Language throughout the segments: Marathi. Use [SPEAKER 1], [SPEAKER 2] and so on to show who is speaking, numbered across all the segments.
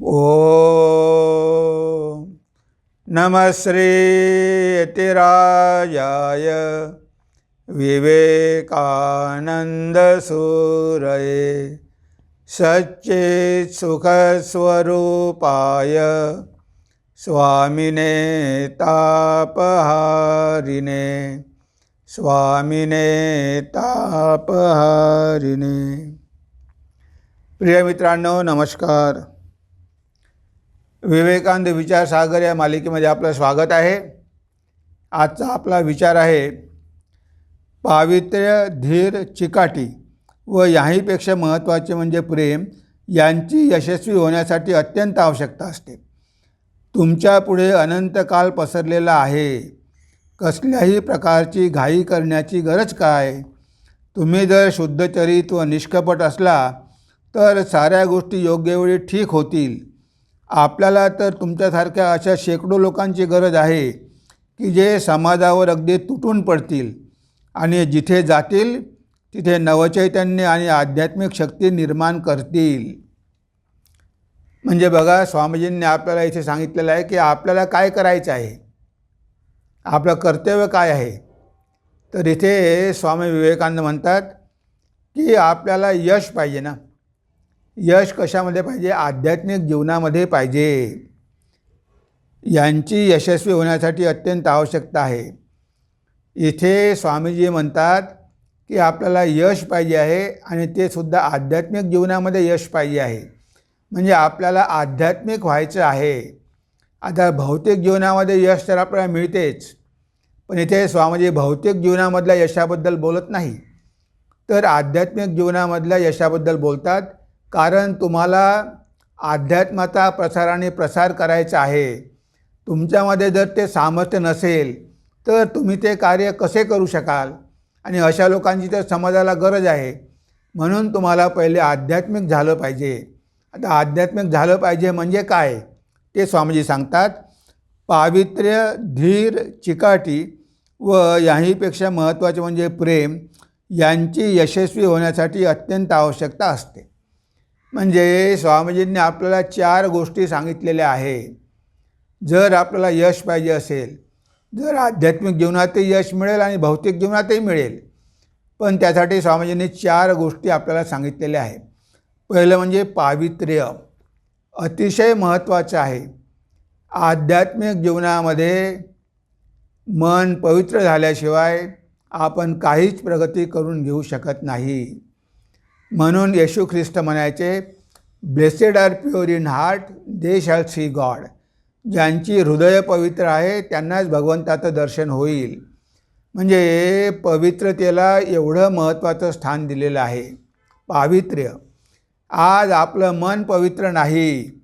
[SPEAKER 1] ॐ नमः सूरये विवेकानन्दसूरये सच्चित्सुखस्वरूपाय स्वामिने तापहारिणे स्वामिने तापहारिणे प्रिय मित्रांनो नमस्कार। विवेकानंद विचारसागर या मालिकेमध्ये आपलं स्वागत आहे. आजचा आपला विचार आहे पावित्र्य धीर चिकाटी व याहीपेक्षा महत्त्वाचे म्हणजे प्रेम यांची यशस्वी होण्यासाठी अत्यंत आवश्यकता असते. तुमच्यापुढे अनंत काल पसरलेला आहे. कसल्याही प्रकारची घाई करण्याची गरज काय? तुम्ही जर शुद्धचरित व निष्कपट असला तर साऱ्या गोष्टी योग्य वेळी ठीक होतील. आपल्याला तर तुमच्यासारख्या अशा शेकडो लोकांची गरज आहे की जे समाजावर अगदी तुटून पडतील आणि जिथे जातील तिथे नवचैतन्य आणि आध्यात्मिक शक्ती निर्माण करतील. म्हणजे बघा स्वामीजींनी आपल्याला इथे सांगितलेलं आहे की आपल्याला काय करायचं आहे? आपलं कर्तव्य काय आहे? तर इथे स्वामी विवेकानंद म्हणतात की आपल्याला यश पाहिजे ना. यश कशामध्ये पाहिजे? आध्यात्मिक जीवनामध्ये पाहिजे. यांची यशस्वी होण्यासाठी अत्यंत आवश्यकता आहे. इथे स्वामीजी म्हणतात की आपल्याला यश पाहिजे आहे आणि ते सुद्धा आध्यात्मिक जीवनामध्ये यश पाहिजे आहे. म्हणजे आपल्याला आध्यात्मिक व्हायचं आहे. आता भौतिक जीवनामध्ये यश तर आपल्याला मिळतेच. पण इथे स्वामीजी भौतिक जीवनामधल्या यशाबद्दल बोलत नाही. तर आध्यात्मिक जीवनामधल्या यशाबद्दल बोलतात कारण तुम्हाला अध्यात्माचा प्रसाराने प्रसार करायचा आहे. तुमच्यामध्ये जर ते सामर्थ्य नसेल तर तुम्ही ते कार्य कसे करू शकाल? आणि अशा लोकांची तर समाजाला गरज आहे. म्हणून तुम्हाला पहिले आध्यात्मिक झालं पाहिजे. आता आध्यात्मिक झालं पाहिजे म्हणजे काय? ते स्वामीजी सांगतात पावित्र्य धीर चिकाटी व याहीपेक्षा महत्त्वाचे म्हणजे प्रेम यांची यशस्वी होण्यासाठी अत्यंत आवश्यकता असते. म्हणजे स्वामीजींनी आपल्याला चार गोष्टी सांगितलेल्या आहे जर आपल्याला यश पाहिजे असेल जर आध्यात्मिक जीवनातही यश मिळेल आणि भौतिक जीवनातही मिळेल पण त्यासाठी स्वामीजींनी चार गोष्टी आपल्याला सांगितलेल्या आहे पहिलं म्हणजे पावित्र्य अतिशय महत्त्वाचं आहे. आध्यात्मिक जीवनामध्ये मन पवित्र झाल्याशिवाय आपण काहीच प्रगती करून घेऊ शकत नाही. म्हणून येशू ख्रिस्त म्हणायचे blessed are pure in heart they shall see God. ज्यांची हृदय पवित्र आहे त्यांनाच भगवंताचं दर्शन होईल. म्हणजे पवित्रतेला एवढं महत्त्वाचं स्थान दिलेलं आहे. पावित्र्य. आज आपलं मन पवित्र नाही.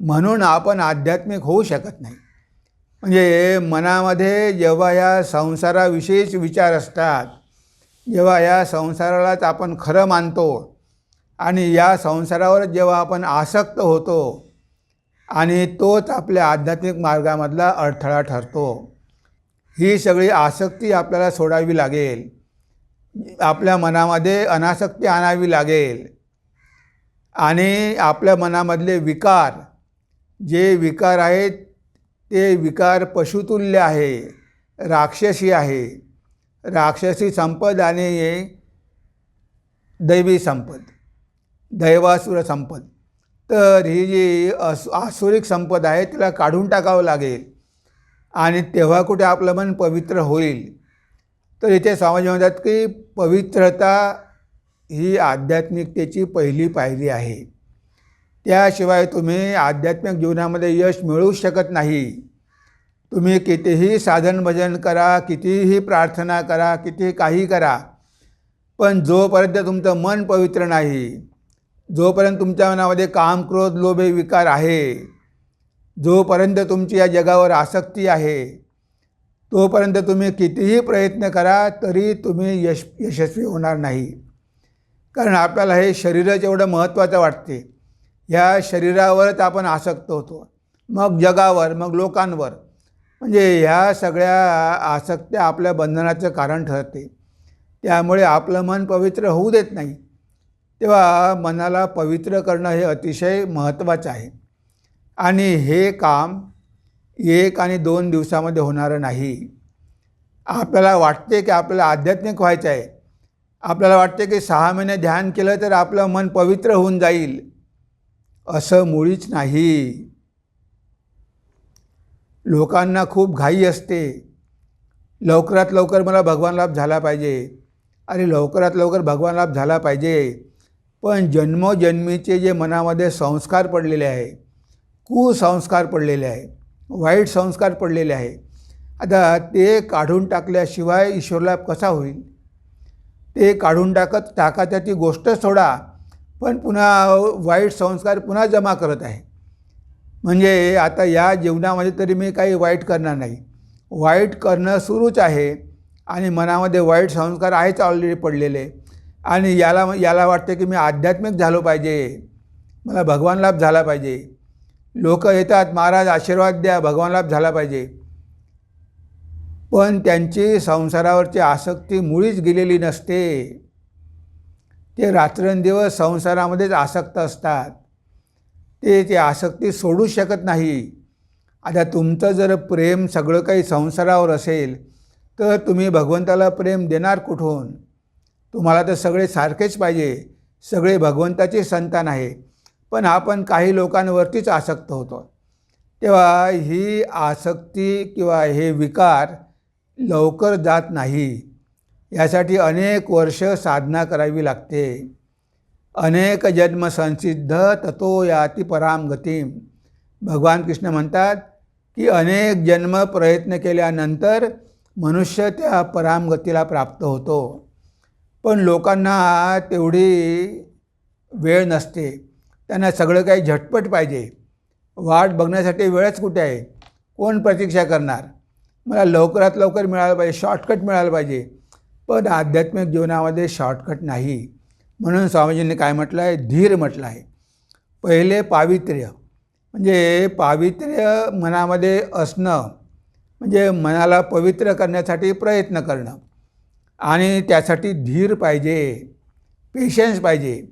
[SPEAKER 1] म्हणून आपण आध्यात्मिक होऊ शकत नाही. म्हणजे मनामध्ये जेव्हा या संसाराविषयीच विचार असतात जेव्हा या संसारालाच आपण खरं मानतो आणि या संसारावर जेव्हा आपण आसक्त होतो आणि तोच आपल्या आध्यात्मिक मार्गामधला अडथळा ठरतो ही सगळी आसक्ती आपल्याला सोडावी लागेल. आपल्या मनामध्ये अनासक्ती आणावी लागेल. आणि आपल्या मनामधले विकार जे विकार आहेत ते विकार पशुतुल्य आहे राक्षसी आहे. राक्षसी संपद आणि दैवी संपद दैवासुर संपद. तर ही जी अस आसुरिक संपद आहे तिला काढून टाकावं लागेल. आणि तेव्हा कुठे आपलं मन पवित्र होईल. तर इथे स्वामी म्हणतात की पवित्रता ही आध्यात्मिकतेची पहिली पायरी आहे. त्याशिवाय तुम्ही आध्यात्मिक जीवनामध्ये यश मिळवू शकत नाही. तुम्ही कितीही साधन भजन करा कितीही प्रार्थना करा किती काही करा पण जोपर्यंत तुमचं मन पवित्र नाही जोपर्यंत तुमच्या मनामध्ये काम क्रोध लोभे विकार आहे जोपर्यंत तुमची या जगावर आसक्ती आहे तोपर्यंत तुम्ही कितीही प्रयत्न करा तरी तुम्ही यश यशस्वी होणार नाही. कारण आपल्याला हे शरीरच एवढं महत्त्वाचं वाटते. ह्या शरीरावरच आपण आसक्त होतो. मग जगावर मग लोकांवर. म्हणजे ह्या सगळ्या आसक्त्या आपल्या बंधनाचं कारण ठरते. त्यामुळे आपलं मन पवित्र होऊ देत नाही. तेव्हा मनाला पवित्र करणं हे अतिशय महत्त्वाचं आहे. आणि हे काम एक आणि दोन दिवसामध्ये होणारं नाही. आपल्याला वाटते की आपल्याला आध्यात्मिक व्हायचं आहे. आपल्याला वाटते की सहा महिने ध्यान केलं तर आपलं मन पवित्र होऊन जाईल. असं मुळीच नाही. लोकांना खूप घाई असते. लवकरात लवकर मला भगवान लाभ झाला पाहिजे. अरे लवकरात लवकर भगवान लाभ झाला पाहिजे. पण जन्मोजन्मीचे जे मनामध्ये संस्कार पडलेले आहे कुसंस्कार पडलेले आहे वाईट संस्कार पडलेले आहे आता ते काढून टाकल्याशिवाय ईश्वरलाभ कसा होईल? ते काढून टाकत टाकाच्या ती गोष्ट सोडा पण पुन्हा वाईट संस्कार पुन्हा जमा करत आहे. म्हणजे आता या जीवनामध्ये तरी मी काही वाईट करणार नाही. वाईट करणं सुरूच आहे आणि मनामध्ये वाईट संस्कार आहेच ऑलरेडी पडलेले. आणि याला याला वाटते की मी आध्यात्मिक झालो पाहिजे. मला भगवान लाभ झाला पाहिजे. लोक येतात महाराज आशीर्वाद द्या भगवान लाभ झाला पाहिजे. पण त्यांची संसारावरची आसक्ती मुळीच गेलेली नसते. ते रात्रंदिवस संसारामध्येच आसक्त असतात. ते ती आसक्ती सोडू शकत नाही. आता तुमचं जर प्रेम सगळं काही संसारावर असेल तर तुम्ही भगवंताला प्रेम देणार कुठून? तुम्हाला तर सगळे सारखेच पाहिजे सगळे भगवंताचे संतान आहे. पण आपण काही लोकांवरतीच आसक्त होतो. तेव्हा ही आसक्ती किंवा हे विकार लवकर जात नाही. यासाठी अनेक वर्ष साधना करावी लागते. अनेक जन्म संसिद्ध ततो याती पराम गतीम। भगवान कृष्ण म्हणतात की अनेक जन्म प्रयत्न केल्यानंतर मनुष्य त्या परामगतीला प्राप्त होतो। पण लोकांना तेवढी वेळ नसते। त्यांना सगळं काही झटपट पाहिजे। वाट बघण्यासाठी वेळच कुठे आहे? कोण प्रतीक्षा करणार? मला लवकरात लवकर मिळालं पाहिजे शॉर्टकट मिळालं पाहिजे। पण आध्यात्मिक जीवनामध्ये शॉर्टकट नाही। म्हणून स्वामीजींनी काय म्हटलं आहे? धीर म्हटलं आहे. पहिले पावित्र्य. म्हणजे पावित्र्य मनामध्ये असणं म्हणजे मनाला पवित्र करण्यासाठी प्रयत्न करणं. आणि त्यासाठी धीर पाहिजे पेशन्स पाहिजे.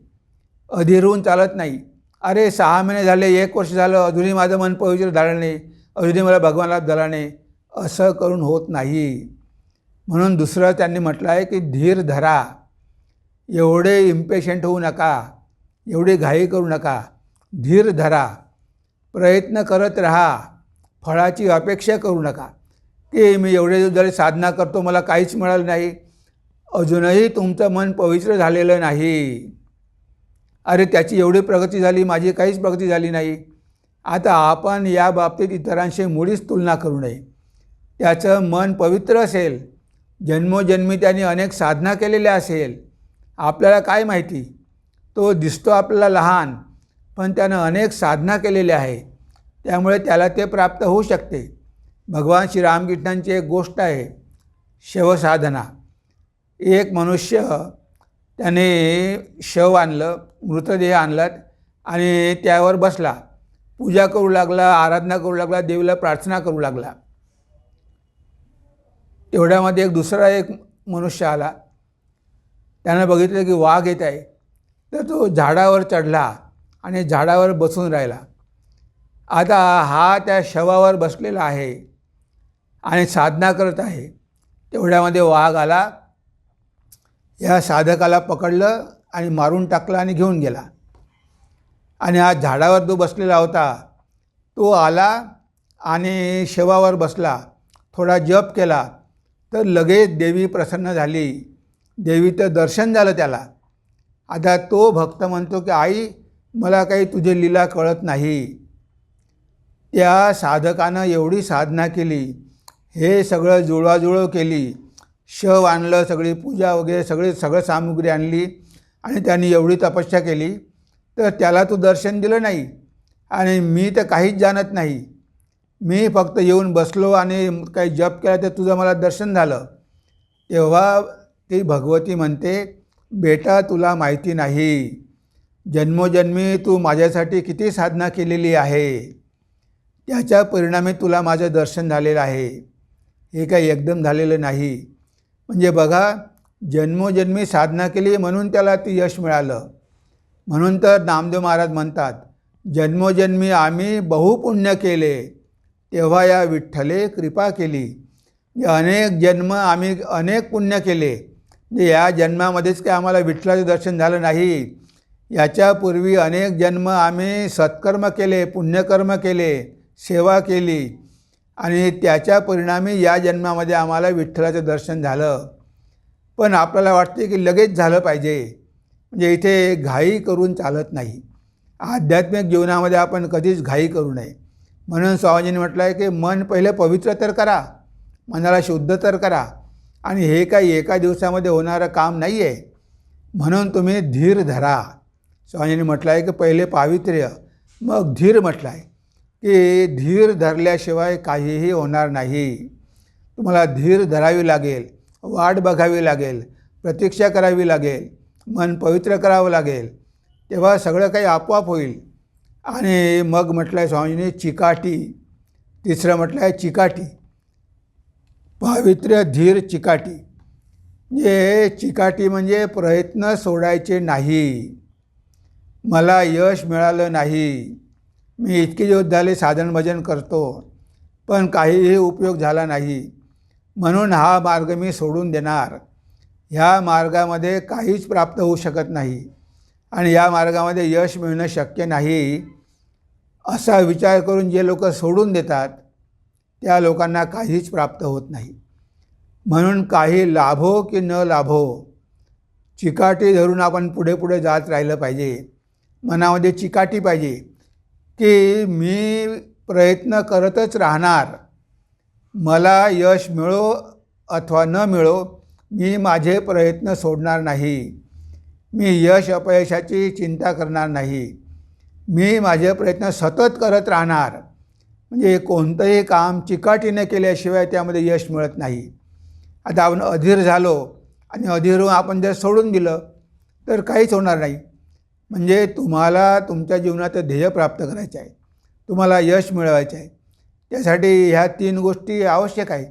[SPEAKER 1] अधीरहून चालत नाही. अरे सहा महिने झाले एक वर्ष झालं अजूनही माझं मन पवित्र झालं नाही. अजूनही मला भगवानला झाला नाही. असं करून होत नाही. म्हणून दुसरं त्यांनी म्हटलं आहे की धीर धरा. एवढे इम्पेशंट होऊ नका एवढी घाई करू नका धीर धरा प्रयत्न करत राहा फळाची अपेक्षा करू नका. की मी एवढे जरी साधना करतो मला काहीच मिळालं नाही. अजूनही तुमचं मन पवित्र झालेलं नाही. अरे त्याची एवढी प्रगती झाली माझी काहीच प्रगती झाली नाही. आता आपण या बाबतीत इतरांशी मुळीच तुलना करू नये. त्याचं मन पवित्र असेल. जन्मोजन्मी त्याने अनेक साधना केलेल्या असेल. आपल्याला काय माहिती? तो दिसतो आपल्याला लहान पण त्यानं अनेक साधना केलेल्या आहे. त्यामुळे त्याला ते प्राप्त होऊ शकते. भगवान श्री रामकृष्णांची एक गोष्ट आहे शवसाधना. एक मनुष्य त्याने शव आणलं मृतदेह आणलात आणि त्यावर बसला. पूजा करू लागला आराधना करू लागला देवीला प्रार्थना करू लागला. तेवढ्यामध्ये एक दुसरा एक मनुष्य आला. त्यानं बघितलं की वाघ येत आहे. तर तो झाडावर चढला आणि झाडावर बसून राहिला. आता हा त्या शवावर बसलेला आहे आणि साधना करत आहे. तेवढ्यामध्ये वाघ आला. या साधकाला पकडलं आणि मारून टाकलं आणि घेऊन गेला. आणि हा झाडावर जो बसलेला होता तो आला आणि शवावर बसला. थोडा जप केला. तर लगेच देवी प्रसन्न झाली. देवीचं दर्शन झालं त्याला. आता तो भक्त म्हणतो की आई मला काही तुझे लीला कळत नाही. त्या साधकानं एवढी साधना केली. हे सगळं जुळवाजुळव केली. शव आणलं सगळी पूजा वगैरे सगळी सगळं सामुग्री आणली आणि त्यांनी एवढी तपस्या केली. तर त्याला तू दर्शन दिलं नाही आणि मी तर काहीच जाणत नाही. मी फक्त येऊन बसलो आणि काही जप केला तर तुझं मला दर्शन झालं. तेव्हा ती भगवती म्हणते बेटा तुला माहिती नाही. जन्मोजन्मी तू माझ्यासाठी किती साधना केलेली आहे. त्याच्या परिणामी तुला माझं दर्शन झालेलं आहे. हे काही एकदम झालेलं नाही. म्हणजे बघा जन्मोजन्मी साधना केली म्हणून त्याला ती यश मिळालं. म्हणून तर नामदेव महाराज म्हणतात जन्मोजन्मी आम्ही बहुपुण्य केले. तेव्हा या विठ्ठले कृपा केली. अनेक जन्म आम्ही अनेक पुण्य केले. म्हणजे या जन्मामध्येच काय आम्हाला विठ्ठलाचं दर्शन झालं नाही. याच्यापूर्वी अनेक जन्म आम्ही सत्कर्म केले पुण्यकर्म केले सेवा केली. आणि त्याच्या परिणामी या जन्मामध्ये आम्हाला विठ्ठलाचं दर्शन झालं. पण आपल्याला वाटते की लगेच झालं पाहिजे. म्हणजे इथे घाई करून चालत नाही. आध्यात्मिक जीवनामध्ये आपण कधीच घाई करू नये. म्हणून स्वामीजींनी म्हटलं आहे की मन पहिले पवित्र तर करा मनाला शुद्ध तर करा. आणि हे काही एका दिवसामध्ये होणारं काम नाही आहे म्हणून तुम्ही धीर धरा. स्वामीजींनी म्हटलं आहे की पहिले पावित्र्य मग धीर म्हटलं आहे की धीर धरल्याशिवाय काहीही होणार नाही. तुम्हाला धीर धरावी लागेल वाट बघावी लागेल प्रतीक्षा करावी लागेल मन पवित्र करावं लागेल. तेव्हा सगळं काही आपोआप होईल. आणि मग म्हटलं आहे स्वामीजींनी चिकाटी तिसरं म्हटलं आहे चिकाटी. पावित्र्य धीर चिकाटी. जे चिकाटी म्हणजे प्रयत्न सोडायचे नाही. मला यश मिळालं नाही. मी इतके दिवस झाले साधन भजन करतो पण काहीही उपयोग झाला नाही. म्हणून हा मार्ग मी सोडून देणार. ह्या मार्गामध्ये काहीच प्राप्त होऊ शकत नाही आणि या मार्गामध्ये यश मिळणं शक्य नाही असा विचार करून जे लोक सोडून देतात त्या लोकांना काहीच प्राप्त होत नाही. म्हणून काही लाभो की न लाभो चिकाटी धरून आपण पुढे पुढे जात राहिलं पाहिजे. मनामध्ये चिकाटी पाहिजे की मी प्रयत्न करतच राहणार. मला यश मिळो अथवा न मिळो मी माझे प्रयत्न सोडणार नाही. मी यश अपयशाची चिंता करणार नाही. मी माझे प्रयत्न सतत करत राहणार. म्हणजे कोणतंही काम चिकाटीने केल्याशिवाय त्यामध्ये यश मिळत नाही. आता आपण अधीर झालो आणि अधीर आपण जर सोडून दिलं तर काहीच होणार नाही. म्हणजे तुम्हाला तुमच्या जीवनात ध्येय प्राप्त करायचं आहे. तुम्हाला यश मिळवायचं आहे. त्यासाठी ह्या तीन गोष्टी आवश्यक आहे.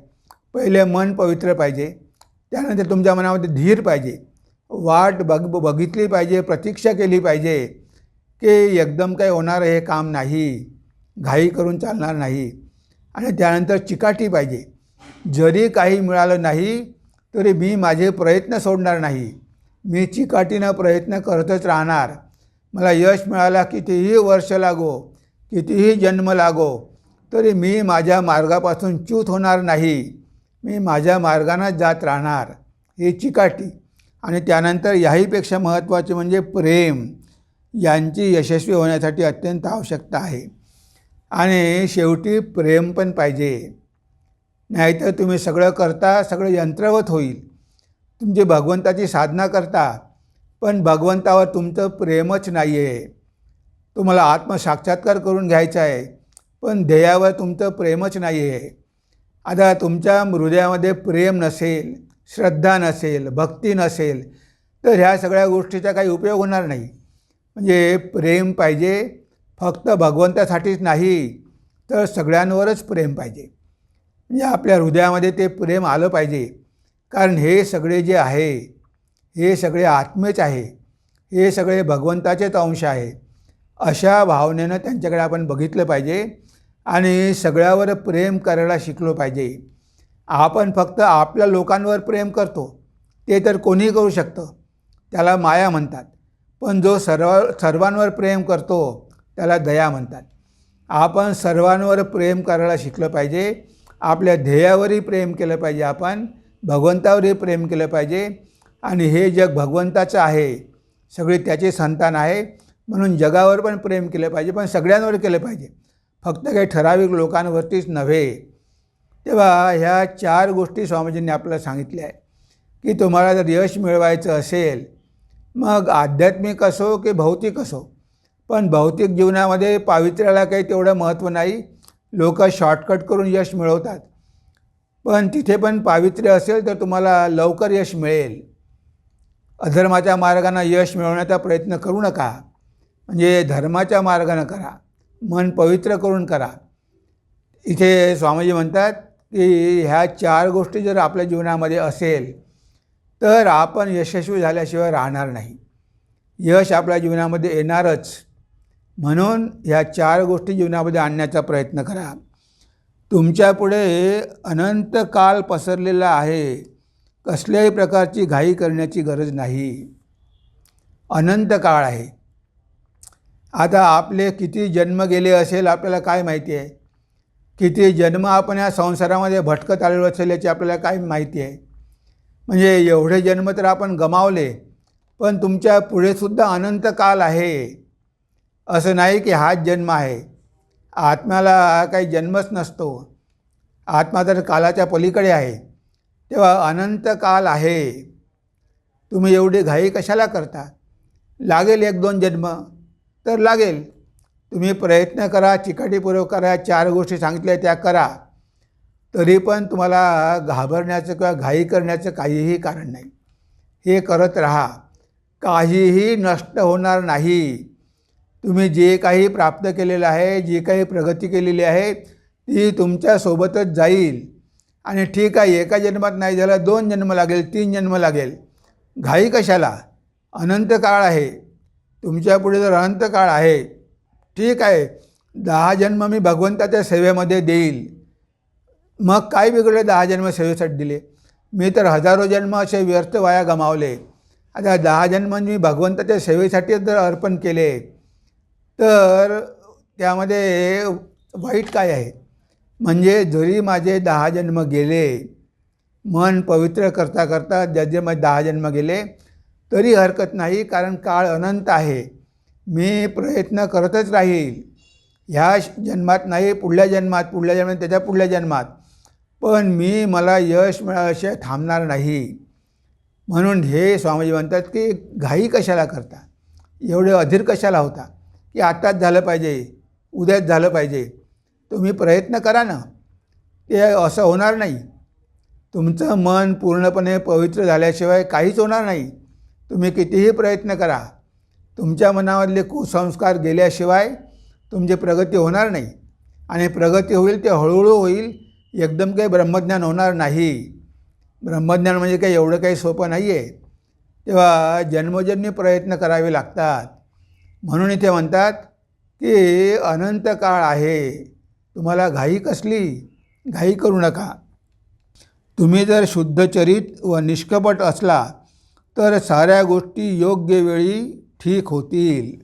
[SPEAKER 1] पहिले मन पवित्र पाहिजे. त्यानंतर तुमच्या मनामध्ये धीर पाहिजे. वाट बघ बघितली पाहिजे प्रतीक्षा केली पाहिजे की एकदम काही होणारं हे काम नाही. घाई करून चालणार नाही. आणि त्यानंतर चिकाटी पाहिजे. जरी काही मिळालं नाही तरी मी माझे प्रयत्न सोडणार नाही. मी चिकाटीनं प्रयत्न करतच राहणार. मला यश मिळाला कितीही वर्ष लागो कितीही जन्म लागो तरी मी माझ्या मार्गापासून च्यूत होणार नाही. मी माझ्या मार्गानं जात राहणार. ही चिकाटी. आणि त्यानंतर याहीपेक्षा महत्त्वाचे म्हणजे प्रेम. यांची यशस्वी होण्यासाठी अत्यंत आवश्यकता आहे. आणि शेवटी प्रेम पण पाहिजे. नाहीतर तुम्ही सगळं करता सगळं यंत्रवत होईल. तुमची भगवंताची साधना करता पण भगवंतावर तुमचं प्रेमच नाही आहे तुम्हाला आत्मसाक्षात्कार करून घ्यायचा आहे पण ध्येयावर तुमचं प्रेमच नाही आहे आता तुमच्या हृदयामध्ये प्रेम नसेल श्रद्धा नसेल भक्ती नसेल तर ह्या सगळ्या गोष्टीचा काही उपयोग होणार नाही. म्हणजे प्रेम पाहिजे फक्त भगवंतासाठीच नाही तर सगळ्यांवरच प्रेम पाहिजे. म्हणजे आपल्या हृदयामध्ये ते प्रेम आलं पाहिजे. कारण हे सगळे जे आहे हे सगळे आत्मेच आहे हे सगळे भगवंताचेच अंश आहे अशा भावनेनं त्यांच्याकडे आपण बघितलं पाहिजे आणि सगळ्यावर प्रेम करायला शिकलो पाहिजे. आपण फक्त आपल्या लोकांवर प्रेम करतो ते तर कोणीही करू शकतं त्याला माया म्हणतात. पण जो सर्व सर्वांवर प्रेम करतो त्याला दया म्हणतात. आपण सर्वांवर प्रेम करायला शिकलं पाहिजे. आपल्या ध्येयावरही प्रेम केलं पाहिजे आपण. भगवंतावरही प्रेम केलं पाहिजे. आणि हे जग भगवंताचं आहे. सगळे त्याचे संतान आहे. म्हणून जगावर पण प्रेम केलं पाहिजे पण सगळ्यांवर केलं पाहिजे. फक्त काही ठराविक लोकांवरतीच नव्हे. तेव्हा ह्या चार गोष्टी स्वामीजींनी आपल्याला सांगितल्या आहे की तुम्हाला जर यश मिळवायचं असेल मग आध्यात्मिक असो की भौतिक असो पण भौतिक जीवनामध्ये पावित्र्याला काही तेवढं महत्त्व नाही. लोक शॉर्टकट करून यश मिळवतात. पण तिथे पण पावित्र्य असेल तर तुम्हाला लवकर यश मिळेल. अधर्माच्या मार्गानं यश मिळवण्याचा प्रयत्न करू नका. म्हणजे धर्माच्या मार्गानं करा. मन पवित्र करून करा. इथे स्वामीजी म्हणतात की ह्या चार गोष्टी जर आपल्या जीवनामध्ये असेल तर आपण यशस्वी झाल्याशिवाय राहणार नाही. यश आपल्या जीवनामध्ये येणारच. म्हणून ह्या चार गोष्टी जीवनामध्ये आणण्याचा प्रयत्न करा. तुमच्यापुढे अनंत काल पसरलेला आहे. कसल्याही प्रकारची घाई करण्याची गरज नाही. अनंत काळ आहे. आता आपले किती जन्म गेले असेल आपल्याला काय माहिती आहे? किती जन्म आपण या संसारामध्ये भटकत आलेलो असेल याची आपल्याला काय माहिती आहे? म्हणजे एवढे जन्म तर आपण गमावले पण तुमच्या पुढेसुद्धा अनंत काल आहे. असं नाही की हाच जन्म आहे. आत्म्याला काही जन्मच नसतो. आत्मा तर कालाच्या पलीकडे आहे. तेव्हा अनंत काल आहे. तुम्ही एवढी घाई कशाला करता? लागेल एक दोन जन्म? तर लागेल. तुम्ही प्रयत्न करा चिकाटीपूर्वक करा चार गोष्टी सांगितल्या त्या करा. तरी पण तुम्हाला घाबरण्याचं किंवा घाई करण्याचं काहीही कारण नाही. हे करत राहा. काहीही नष्ट होणार नाही. तुम्ही जे काही प्राप्त केलेलं आहे जी काही प्रगती केलेली आहे ती तुमच्यासोबतच जाईल. आणि ठीक आहे एका जन्मात नाही झालं दोन जन्म लागेल तीन जन्म लागेल. घाई कशाला? अनंत काळ आहे. तुमच्यापुढे जर अनंत काळ आहे ठीक आहे दहा जन्म मी भगवंताच्या सेवेमध्ये देईल. मग काय बिघडले दहा जन्म सेवेसाठी दिले? मी तर हजारो जन्म असे व्यर्थ वाया गमावले. आता दहा जन्म मी भगवंताच्या सेवेसाठी जर अर्पण केले तर त्यामध्ये वाईट काय आहे? म्हणजे जरी माझे दहा जन्म गेले मन पवित्र करता करता ज्याचे माझे दहा जन्म गेले तरी हरकत नाही कारण काळ अनंत आहे. मी प्रयत्न करतच राहील. ह्या जन्मात नाही पुढल्या जन्मात पुढल्या जन्मात त्याच्या पुढल्या जन्मात. पण मी मला यश मिळाल्याशिवाय थांबणार नाही. म्हणून हे स्वामीजी म्हणतात की घाई कशाला करता? एवढे अधीर कशाला होता? की आत्ताच झालं पाहिजे उद्याच झालं पाहिजे. तुम्ही प्रयत्न करा ना. ते असं होणार नाही. तुमचं मन पूर्णपणे पवित्र झाल्याशिवाय काहीच होणार नाही. तुम्ही कितीही प्रयत्न करा. तुमच्या मनामधले कुसंस्कार गेल्याशिवाय तुमची प्रगती होणार नाही. आणि प्रगती होईल ते हळूहळू होईल. एकदम काही ब्रह्मज्ञान होणार नाही. ब्रह्मज्ञान म्हणजे काही एवढं काही सोपं नाही आहे तेव्हा जन्मोजन्मी प्रयत्न करावे लागतात. म्हणून इथे म्हणतात की अनंत काळ आहे. तुम्हाला घाई कसली? घाई करू नका. तुम्ही जर शुद्धचरित व निष्कपट असला तर साऱ्या गोष्टी योग्य वेळी ठीक होतील.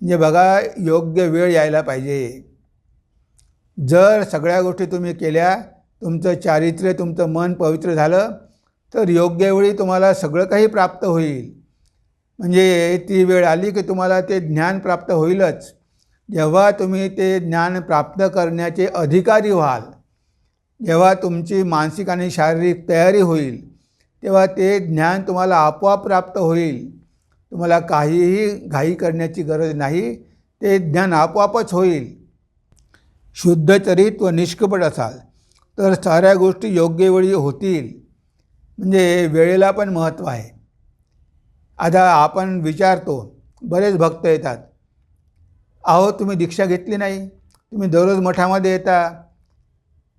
[SPEAKER 1] म्हणजे बघा योग्य वेळ यायला पाहिजे. जर सगळ्या गोष्टी तुम्ही केल्या तुमचं चारित्र्य तुमचं मन पवित्र झालं तर योग्य वेळी तुम्हाला सगळं काही प्राप्त होईल. म्हणजे ती वेळ आली की तुम्हाला ते ज्ञान प्राप्त होईलच. जेव्हा तुम्ही ते ज्ञान प्राप्त करण्याचे अधिकारी व्हाल जेव्हा तुमची मानसिक आणि शारीरिक तयारी होईल तेव्हा ते ज्ञान तुम्हाला आपोआप प्राप्त होईल. तुम्हाला काहीही घाई करण्याची गरज नाही ते ज्ञान आपोआपच होईल. शुद्धचरित व निष्कपट असाल तर साऱ्या गोष्टी योग्य वेळी होतील. म्हणजे वेळेला पण महत्त्व आहे. आता आपण विचारतो बरेच भक्त येतात. अहो तुम्ही दीक्षा घेतली नाही. तुम्ही दररोज मठामध्ये येता.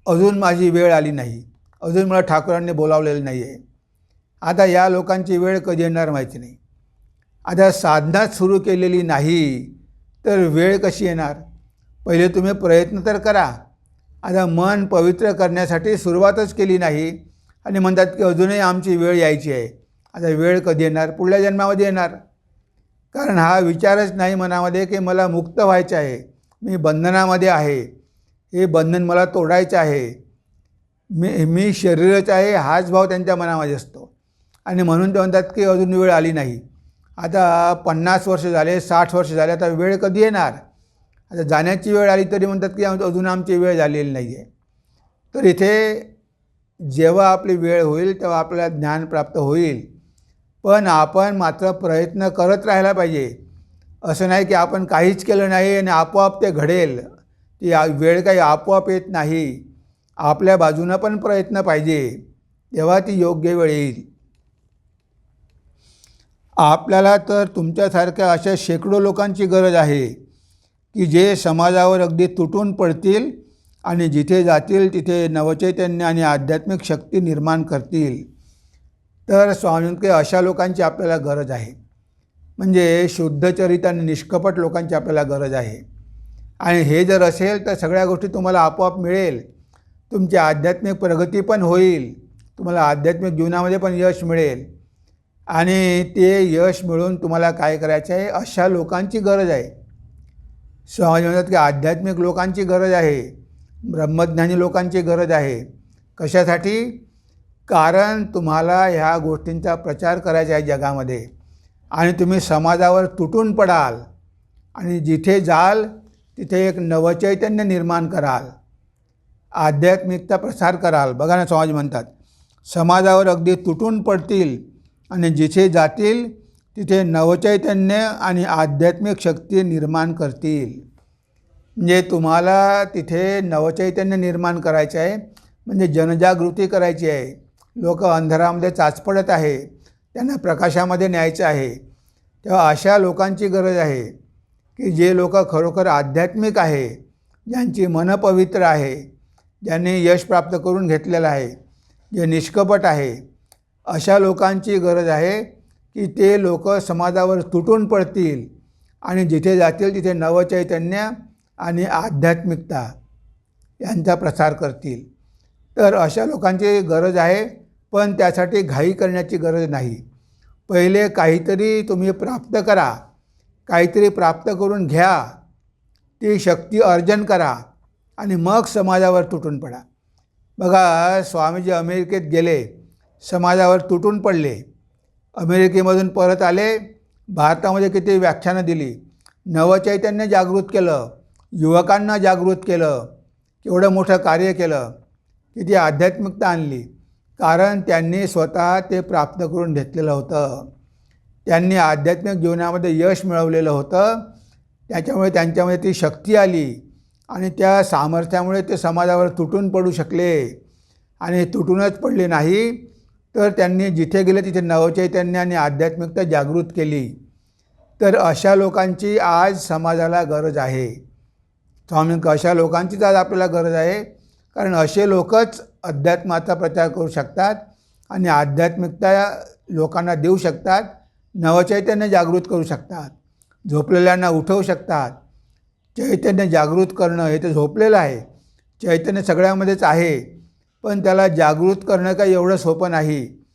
[SPEAKER 1] अजून माझी वेळ आली नाही. अजून मला ठाकरांनी बोलावलेलं नाही आहे आता या लोकांची वेळ कधी येणार माहिती नाही. आता साधनाच सुरू केलेली नाही तर वेळ कशी येणार? पहिले तुम्ही प्रयत्न तर करा. आता मन पवित्र करण्यासाठी सुरुवातच केली नाही आणि म्हणतात की अजूनही आमची वेळ यायची आहे. आता वेळ कधी येणार? पुढल्या जन्मामध्ये येणार? कारण हा विचारच नाही मनामध्ये की मला मुक्त व्हायचं आहे. मी बंधनामध्ये आहे. हे बंधन मला तोडायचं आहे. मी मी शरीरच आहे हाच भाव त्यांच्या मनामध्ये असतो. आणि म्हणून ते म्हणतात की अजून वेळ आली नाही. आता पन्नास वर्ष झाले साठ वर्ष झाले आता वेळ कधी येणार? आता जाण्याची वेळ आली तरी म्हणतात की अजून आमची वेळ झालेली नाही आहे तर इथे जेव्हा आपली वेळ होईल तेव्हा आपल्याला ज्ञान प्राप्त होईल. पण आपण मात्र प्रयत्न करत राहायला पाहिजे. असं नाही की आपण काहीच केलं नाही आणि आपोआप ते घडेल. ती वेळ काही आपोआप येत नाही. आपल्या बाजूनं पण प्रयत्न पाहिजे. तेव्हा ती योग्य वेळ येईल. आपल्याला तर तुमच्यासारख्या अशा शेकडो लोकांची गरज आहे की जे समाजावर अगदी तुटून पडतील आणि जिथे जातील तिथे नवचैतन्य आणि आध्यात्मिक शक्ती निर्माण करतील. तर स्वामी अशा लोकांची आपल्याला गरज आहे. म्हणजे शुद्धचरित आणि निष्कपट लोकांची आपल्याला गरज आहे. आणि हे जर असेल तर सगळ्या गोष्टी तुम्हाला आपोआप मिळेल. तुमची आध्यात्मिक प्रगती पण होईल. तुम्हाला आध्यात्मिक जीवनामध्ये पण यश मिळेल. आणि ते यश मिळून तुम्हाला काय करायचं आहे? अशा लोकांची गरज आहे. स्वामी म्हणतात की आध्यात्मिक लोकांची गरज आहे. ब्रह्मज्ञानी लोकांची गरज आहे. कशासाठी? कारण तुम्हाला ह्या गोष्टींचा प्रचार करायचा आहे जगामध्ये. आणि तुम्ही समाजावर तुटून पडाल. आणि जिथे जाल तिथे एक नवचैतन्य निर्माण कराल. आध्यात्मिकता प्रसार कराल. बघा ना समाज म्हणतात समाजावर अगदी तुटून पडतील आणि जिथे जातील तिथे नवचैतन्य आणि आध्यात्मिक शक्ती निर्माण करतील. म्हणजे तुम्हाला तिथे नवचैतन्य निर्माण करायचं आहे. म्हणजे जनजागृती करायची आहे. लोक अंधारामध्ये चाचपडत आहे त्यांना प्रकाशामध्ये न्यायचं आहे. तेव्हा अशा लोकांची गरज आहे की जे लोक खरोखर आध्यात्मिक आहे ज्यांची मनपवित्र आहे ज्यांनी यश प्राप्त करून घेतलेलं आहे जे निष्कपट आहे अशा लोकांची गरज आहे की ते लोक समाजावर तुटून पडतील आणि जिथे जातील तिथे नवचैतन्य आणि आध्यात्मिकता यांचा प्रसार करतील. तर अशा लोकांची गरज आहे पण त्यासाठी घाई करण्याची गरज नाही. पहिले काहीतरी तुम्ही प्राप्त करा. काहीतरी प्राप्त करून घ्या. ती शक्ती अर्जन करा आणि मग समाजावर तुटून पडा. बघा स्वामीजी अमेरिकेत गेले. समाजावर तुटून पडले. अमेरिकेमधून परत आले. भारतामध्ये किती व्याख्यानं दिली. नवचैतन्य जागृत केलं. युवकांना जागृत केलं. केवढं मोठं कार्य केलं. किती आध्यात्मिकता आणली. कारण त्यांनी स्वतः ते प्राप्त करून घेतलेलं होतं. त्यांनी आध्यात्मिक जीवनामध्ये यश मिळवलेलं होतं. त्याच्यामुळे त्यांच्यामध्ये ती शक्ती आली आणि त्या सामर्थ्यामुळे ते समाजावर तुटून पडू शकले. आणि तुटूनच पडले नाही तर त्यांनी जिथे गेले तिथे नवचैतन्य आणि आध्यात्मिकता जागृत केली. तर अशा लोकांची आज समाजाला गरज आहे. स्वामी अशा लोकांचीच आज आपल्याला गरज आहे. कारण असे लोकच अध्यात्माचा प्रचार करू शकतात आणि आध्यात्मिकता लोकांना देऊ शकतात नवचैतन्य जागृत करू शकतात झोपलेल्यांना उठवू शकतात. चैतन्य जागृत करणं हे तर झोपलेलं आहे. चैतन्य सगळ्यामध्येच आहे. पण त्याला जागृत करणं काही एवढं सोपं नाही.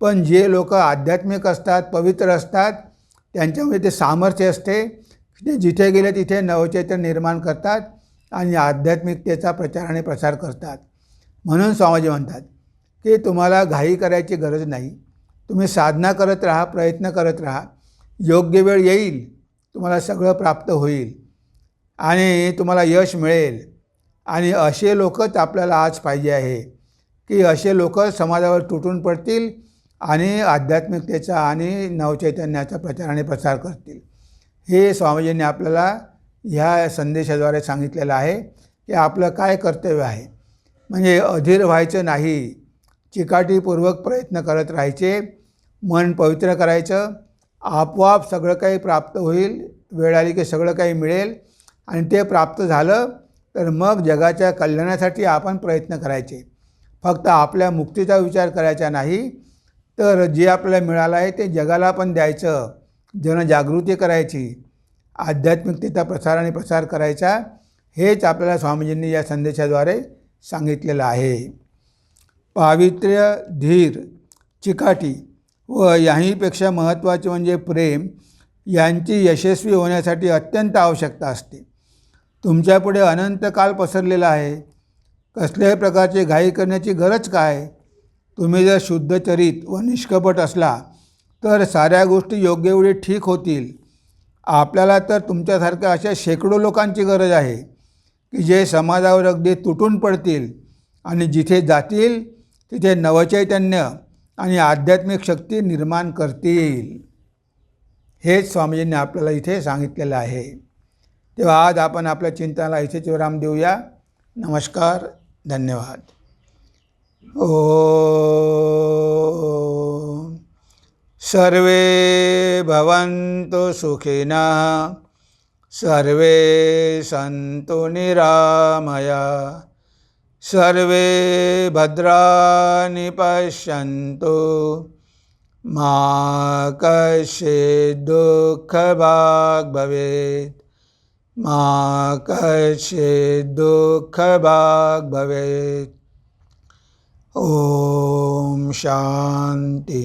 [SPEAKER 1] पण जे लोक आध्यात्मिक असतात पवित्र असतात त्यांच्यामध्ये ते सामर्थ्य असते. ते जिथे गेले तिथे नवचैतन्य निर्माण करतात. आणि आध्यात्मिकतेचा प्रचार आणि प्रसार करतात. म्हणून स्वामीजी म्हणतात की तुम्हाला घाई करायची गरज नाही. तुम्ही साधना करत राहा प्रयत्न करत राहा. योग्य वेळ येईल तुम्हाला सगळं प्राप्त होईल आणि तुम्हाला यश मिळेल. आणि असे लोकच आपल्याला आज पाहिजे आहे की असे लोक समाजावर तुटून पडतील आणि आध्यात्मिकतेचा आणि नवचैतन्याचा प्रचार आणि प्रसार करतील. हे स्वामीजींनी आपल्याला ह्या संदेशाद्वारे सांगितलेलं आहे की आपलं काय कर्तव्य आहे. म्हणजे अधीर व्हायचं नाही चिकाटीपूर्वक प्रयत्न करत राहायचे मन पवित्र करायचं आपोआप सगळं काही प्राप्त होईल वेळ आली की सगळं काही मिळेल आणि ते प्राप्त झालं तर मग जगाच्या कल्याणासाठी आपण प्रयत्न करायचे. फक्त आपल्या मुक्तीचा विचार करायचा नाही तर जे आपल्याला मिळालं आहे ते जगाला पण द्यायचं जनजागृती करायची. आध्यात्मिकतेचा प्रसार आणि प्रसार करायचा हेच आपल्याला स्वामीजींनी या संदेशाद्वारे सांगितलेलं आहे. पावित्र्य धीर चिकाटी व याहीपेक्षा महत्त्वाचे म्हणजे प्रेम यांची यशस्वी होण्यासाठी अत्यंत आवश्यकता असते. तुमच्यापुढे अनंत काल पसरलेला आहे. कसल्याही प्रकारची घाई करण्याची गरज काय? तुम्ही जर शुद्धचरित व निष्कपट असला तर साऱ्या गोष्टी योग्य वेळी ठीक होतील. आपल्याला तर तुमच्यासारख्या अशा शेकडो लोकांची गरज आहे की जे समाजावर अगदी तुटून पडतील आणि जिथे जातील तिथे नवचैतन्य आणि आध्यात्मिक शक्ती निर्माण करतील. हेच स्वामीजींनी आपल्याला इथे सांगितलेलं आहे. तेव्हा आज आपण आपल्या चिंताला इथेच विराम देऊया. नमस्कार धन्यवाद. ओ સર્વે ભવન્તુ સુખિના સર્વે સંતુ નિરામયા સર્વે ભદ્રાની પશ્યન્તુ મા કશે દુઃખ ભાગ ભવેત મા કશે દુઃખ ભાગ ભવેત ઓમ શાંતિ